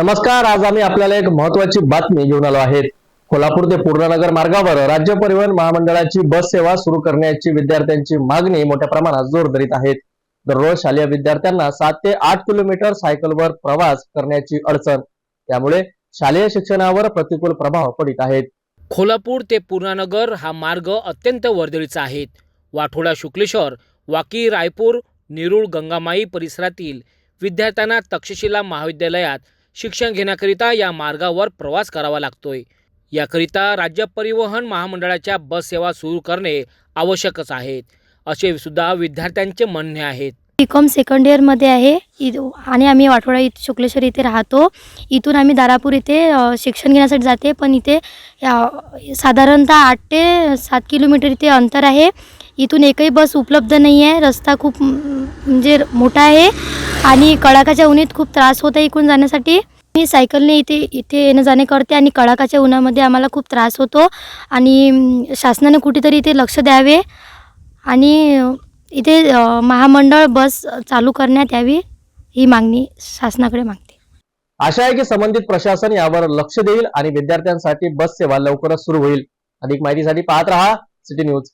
नमस्कार आज आम्ही आपल्याला एक महत्वाची बातमी घेऊन आलो आहे कोल्हापूर ते पूर्णनगर मार्गावर राज्य परिवहन महामंडळाची बस सेवा सुरू करण्याची विद्यार्थ्यांची मागणी मोठ्या प्रमाणात जोर धरीत आहेत. दररोज शालेय विद्यार्थ्यांना सात ते आठ किलोमीटर सायकलवर प्रवास करण्याची अडचण. त्यामुळे शालेय शिक्षणावर प्रतिकूल प्रभाव पडित आहेत. कोल्हापूर ते पूर्णानगर हा मार्ग अत्यंत वर्दळीचा आहे. वाठोडा शुक्लेश्वर वाकी रायपूर निरूळ गंगामाई परिसरातील विद्यार्थ्यांना तक्षशिला महाविद्यालयात शिक्षण घेण्याकरिता या मार्गावर प्रवास करावा लागतोय. याकरिता राज्य परिवहन महामंडळाच्या बस सेवा सुरू करणे आवश्यकच आहे असे सुद्धा विद्यार्थ्यांचे म्हणणे आहेत. बी कॉम सेकंड इयरमध्ये आहे. इ आणि आम्ही वाठोडा इथे शुक्लेश्वर इथे राहतो. इथून आम्ही दारापूर इथे अ, शिक्षण घेण्यासाठी जाते. पण इथे अ, साधारणतः आठ ते सात किलोमीटर इथे अंतर आहे. इथून एकही बस उपलब्ध नाही आहे रस्ता खूप म्हणजे मोठा आहे आणि कडाकाच्या उन्हीत खूप त्रास होत आहे इकडून जाण्यासाठी. मी सायकलने इथे इथे येणं जाणे करते आणि कडाकाच्या उन्हामध्ये आम्हाला खूप त्रास होतो आणि शासनाने कुठेतरी इथे लक्ष द्यावे आणि इथे महामंडळ बस चालू करण्यात यावी ही मागणी शासनाकडे मागते. आशा आहे की संबंधित प्रशासन यावर लक्ष देईल आणि विद्यार्थ्यांसाठी बस सेवा लवकरच सुरू होईल. अधिक माहितीसाठी पाहत रहा सिटी न्यूज.